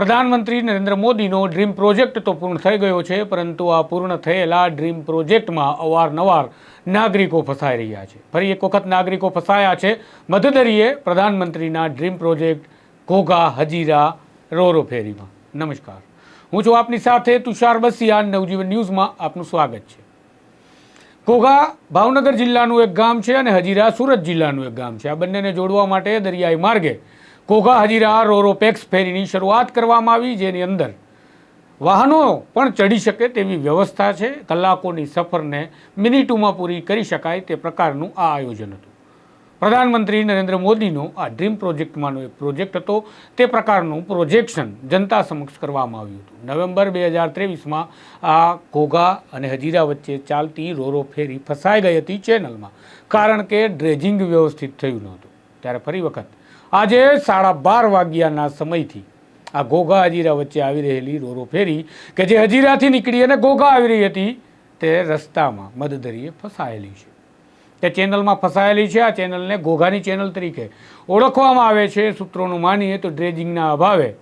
પ્રધાનમંત્રી નરેન્દ્ર મોદીનો dream project તો પૂર્ણ થઈ ગયો છે, પરંતુ આ પૂર્ણ થયેલા ડ્રીમ પ્રોજેક્ટમાં અવારનવાર નાગરિકો ફસાઈ રહ્યા છે. ફરી એક વખત નાગરિકો ફસાયા છે. મધદરીએ પ્રધાનમંત્રીના dream project Ghogha, Hazira, ro ro ફેરીમાં. નમસ્કાર. હું છું આપની સાથે તુષાર બસિયા નવજીવન ન્યૂઝમાં આપનું સ્વાગત છે. ઘોઘા ભાવનગર જિલ્લાનું એક ગામ છે અને હજીરા સુરત જિલ્લાનું એક ગામ છે. આ બંનેને જોડવા માટે દરિયાઈ માર્ગે Ghogha Hazira, ro ro pax ફેરીની શરૂઆત કરવામાં આવી, જેની અંદર વાહનો પણ ચડી શકે તેવી વ્યવસ્થા છે. કલાકોની સફરને મિનિટોમાં પૂરી કરી શકાય તે પ્રકારનું આ આયોજન હતું. પ્રધાનમંત્રી નરેન્દ્ર મોદીનો આ ડ્રીમ પ્રોજેક્ટમાંનો એક પ્રોજેક્ટ હતો. તે પ્રકારનું પ્રોજેક્શન જનતા સમક્ષ કરવામાં આવ્યું હતું. નવેમ્બર બે હજાર ત્રેવીસમાં આ ઘોઘા અને હજીરા વચ્ચે ચાલતી રોરો ફેરી ફસાઈ ગઈ હતી ચેનલમાં, કારણ કે ડ્રેજિંગ વ્યવસ્થિત થયું નહોતું. ત્યારે ફરી વખત આજે સાડા બાર વાગ્યાના સમયથી આ ઘોઘા હજીરા વચ્ચે આવી રહેલી રોરો ફેરી કે જે હજીરાથી નીકળી અને ઘોઘા આવી રહી હતી તે રસ્તામાં મધદરીએ ફસાયેલી છે. તે ચેનલમાં ફસાયેલી છે. આ ચેનલને ઘોઘાની ચેનલ તરીકે ઓળખવામાં આવે છે. સૂત્રોનું માનીએ તો ડ્રેજિંગના અભાવે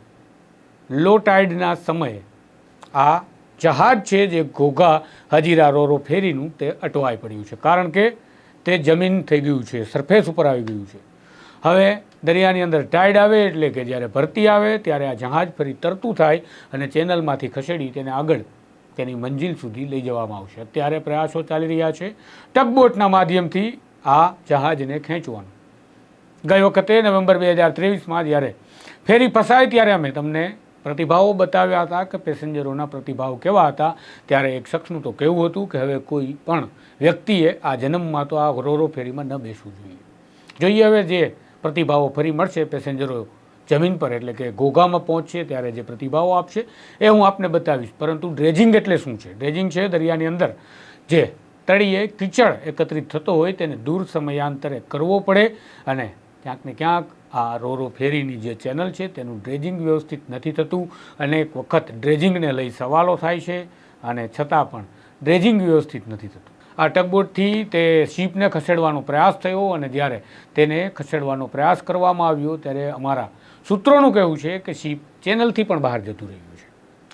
લો ટાઈડના સમયે આ જહાજ છે જે ઘોઘા હજીરા રોરો ફેરીનું તે અટવાઈ પડ્યું છે. કારણ કે તે જમીન થઈ ગયું છે. સરફેસ ઉપર આવી ગયું છે. હવે દરિયાની અંદર ટાઇડ આવે એટલે કે જ્યારે ભરતી આવે ત્યારે આ જહાજ ફરી તરતું થાય અને ચેનલમાંથી ખસેડી તેને આગળ તેની મંજિલ સુધી લઈ જવામાં આવશે. અત્યારે પ્રયાસો ચાલી રહ્યા છે. ટગબોટના માધ્યમથી આ જહાજને ખેંચવાનું. ગઈ વખતે નવેમ્બર બે હજાર ત્રેવીસમાં જ્યારે ફેરી ફસાય ત્યારે અમે તમને પ્રતિભાવો બતાવ્યા હતા કે પેસેન્જરોના પ્રતિભાવ કેવા હતા. ત્યારે એક શખ્સનું તો કહેવું હતું કે હવે કોઈ પણ વ્યક્તિએ આ જન્મમાં તો આ રોરો ફેરીમાં ન બેસવું જોઈએ. જોઈએ હવે જે પ્રતિભાવો ફરી મળશે પેસેન્જરો જમીન પર, એટલે કે ઘોઘામાં પહોંચશે ત્યારે જે પ્રતિભાવો આપશે એ હું આપને બતાવીશ. પરંતુ ડ્રેજિંગ એટલે શું છે? ડ્રેજિંગ છે દરિયાની અંદર જે તળીએ કીચડ એકત્રિત થતો હોય તેને દૂર સમયાંતરે કરવો પડે અને ક્યાંક ને ક્યાંક આ રોરો ફેરીની જે ચેનલ છે તેનું ડ્રેજિંગ વ્યવસ્થિત નથી થતું. અનેક વખત ડ્રેજિંગને લઈ સવાલો થાય છે અને છતાં પણ ડ્રેજિંગ વ્યવસ્થિત નથી થતું. આ ટગબોટથી તે શીપને ખસેડવાનો પ્રયાસ થયો અને જ્યારે તેને ખસેડવાનો પ્રયાસ કરવામાં આવ્યો ત્યારે અમારા સૂત્રોનું કહેવું છે કે શીપ ચેનલથી પણ બહાર જતું રહ્યું છે.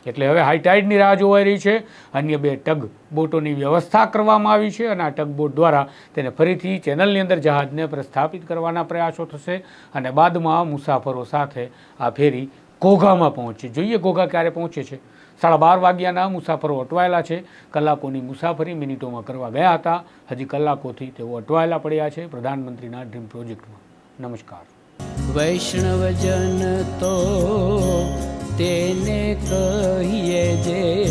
એટલે હવે હાઈટાઇડની રાહ જોવાઈ રહી છે. અન્ય બે ટગ બોટોની વ્યવસ્થા કરવામાં આવી છે અને આ ટગબોટ દ્વારા તેને ફરીથી ચેનલની અંદર જહાજને પ્રસ્થાપિત કરવાના પ્રયાસો થશે અને બાદમાં મુસાફરો સાથે આ ફેરી ઘોઘામાં પહોંચે. જોઈએ ઘોઘા ક્યારે પહોંચે છે. સાડા બાર વાગ્યાના મુસાફરો અટવાયેલા છે. કલાકોની મુસાફરી મિનિટોમાં કરવા ગયા હતા. હજી કલાકોથી તેઓ અટવાયેલા પડ્યા છે પ્રધાનમંત્રીના ડ્રીમ પ્રોજેક્ટમાં. નમસ્કાર. વૈષ્ણવજન તો તેને કહીએ જે